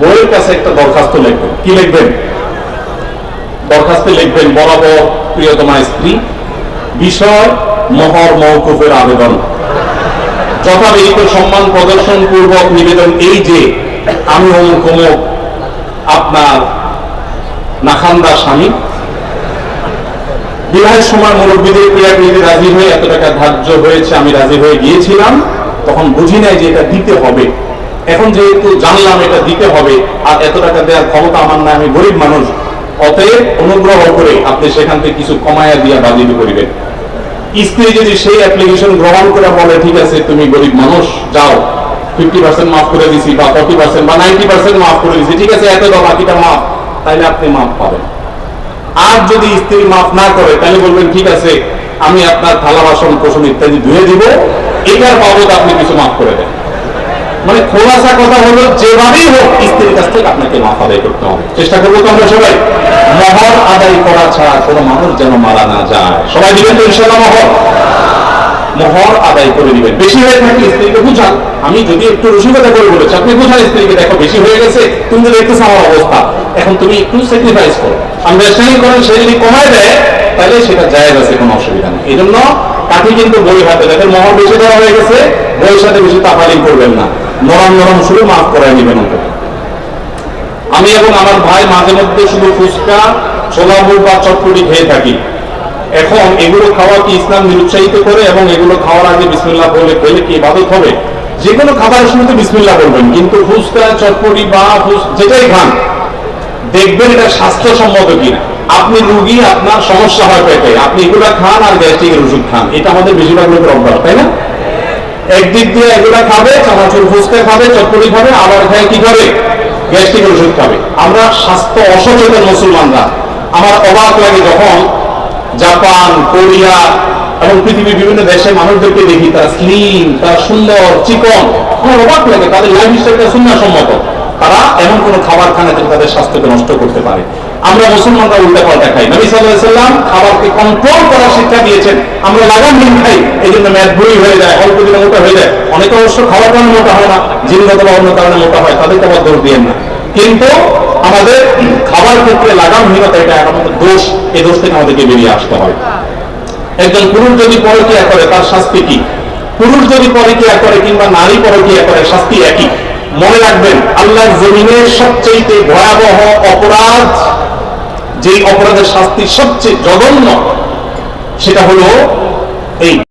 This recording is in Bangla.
বইয়ের কাছে একটা দরখাস্ত লিখবেন। কি লিখবেন? দরখাস্তে লিখবেন বরাবর প্রিয়তমা স্ত্রী, বিষয় মহর মৌকুফের আবেদন। যথাবিহিত সম্মান প্রদর্শন পূর্বক নিবেদন এই যে, আমি অমুক অমুক আপনার নাখান্দার স্বামী। বিবাহের সময় মুরব্বীদের ক্রিয়াকৃতি রাজি হয়ে এত টাকা ধার্য হয়েছে, আমি রাজি হয়ে গিয়েছিলাম, তখন বুঝি নাই যে এটা দিতে হবে। এখন যেহেতু জানলাম এটা দিতে হবে, আর এত টাকা দেওয়ার ক্ষমতা আমার না আমি গরিব মানুষ, অতএব অনুগ্রহ করে আপনি সেখান থেকে কিছু কমায়া দিয়া বাজিত করিবেন। স্ত্রী যদি সেই অ্যাপ্লিকেশন গ্রহণ করে বলে, ঠিক আছে, তুমি গরিব মানুষ, যাও ফিফটি পার্সেন্ট মাফ করে দিছি বা ফর্টি পার্সেন্ট বা নাইনটি পার্সেন্ট মাফ করে দিছি, ঠিক আছে, এত দাও, বাকিটা মাফ তাহলে আপনি মাফ পাবেন। আর যদি স্ত্রী মাফ না করে তাহলে বলবেন, ঠিক আছে, আমি আপনার থালা, বাসন কোষণ ইত্যাদি ধুয়ে দিব, এটার বাবদ আপনি কিছু মাফ করে দেন। মানে খোলাসা কথা হলো, যেভাবেই হোক স্ত্রীর কাছ থেকে আপনাকে মাফ আদায় করতে হবে। চেষ্টা করব তো আমরা সবাই। মহর আদায় করা ছাড়া কোনো মানুষ যেন মারা না যায়। সবাই দিবেন তো ইনশাল্লাহ মহর মহর আদায় করে দিবেন। বেশি হয়ে থাকলে স্ত্রীকে বুঝান। আমি যদি একটু রসিকতা করে বলেছি আপনি বুঝান স্ত্রীকে, দেখো বেশি হয়ে গেছে, তুমি তো দেখতেছো আমার অবস্থা। এখন তুমি একটু স্যাক্রিফাইস করো। আন্ডারস্ট্যান্ডিং করেন, সে যদি কমায় দেয়, তাহলে সেটা জায়েজ আছে, কোনো অসুবিধা নেই। এই জন্য কাঠি কিন্তু বই হাতে দেখেন মহর বেশি দেওয়া হয়ে গেছে, বইয়ের সাথে বেশি তাফালিং করবেন না। নরম নরম শুরু মাফ করায় নেবেন আমি এবং আমার ভাই মাঝে মধ্যে শুধু ফুচকা, ছোলা মুড় বা চটপটি খেয়ে থাকি। এখন এগুলো খাওয়া কি ইসলাম নিরুৎসাহিত করে এবং এগুলো খাওয়ার আগে বিসমিল্লাহ বলে খেলে কি ইবাদত হবে? যে কোনো খাবারের শুরুতে বিসমিল্লাহ বলবেন, কিন্তু ফুচকা, চটপটি বা যেটাই খান, দেখবেন এটা স্বাস্থ্যসম্মত কিনা। আপনি রুগী, আপনার সমস্যা হয় পেটে। আপনি এগুলো খান আর গ্যাস্ট্রিকের ওষুধ খান। এটা আমাদের বেশিরভাগ লোকের অভ্যাস, তাই না? একদিক দিয়ে এগুলা খাবে, চানাচুর ফুচকা খাবে, চটপটি খাবে, আবার খায় কি খাবে? গ্যাস্ট্রিকের ওষুধ খাবে। আমরা স্বাস্থ্য অসচেতন মুসলমানরা। আমার অবাক লাগে যখন জাপান, কোরিয়া এবং পৃথিবীর বিভিন্ন দেশের মানুষদেরকে দেখি, তারা স্লিম তারা সুন্দর, চিকন। আমার অবাক লাগে, তাদের লাইফ স্টাইলটা সুন্দর সম্মত তারা এমন কোনো খাবার খান তাদের স্বাস্থ্যকে নষ্ট করতে পারে। আমরা মুসলমানরা উল্টা পাল্টা খাই। নবী সাল্লাম খাবারকে কন্ট্রোল করার শিক্ষা দিয়েছেন। আমরা লাগামহীন খাই এই জন্য ম্যাথ বই হয়ে যায়, অল্প দিনে মোটা হয়ে যায়। অনেকে অবশ্য খাবার কারণে মোটা হয় না জিনগত বা অন্য কারণে মোটা হয় তাদেরকে আবার দোষ দিয়েন না। কিন্তু আমাদের খাবার ক্ষেত্রে লাগামহীনতা, এটা আমাদের দোষ, এই দোষ থেকে আমাদেরকে বেরিয়ে আসতে হয় একজন পুরুষ যদি পরকিয়া করে, তার শাস্তি কি? পুরুষ যদি পরকিয়া করে কিংবা নারী পরকিয়া করে, শাস্তি একই। মনে রাখবেন, আল্লাহর জমিনের সবচেয়ে ভয়াবহ অপরাধ যেই অপরাধের শাস্তি সবচেয়ে জঘন্য সেটা হলো এই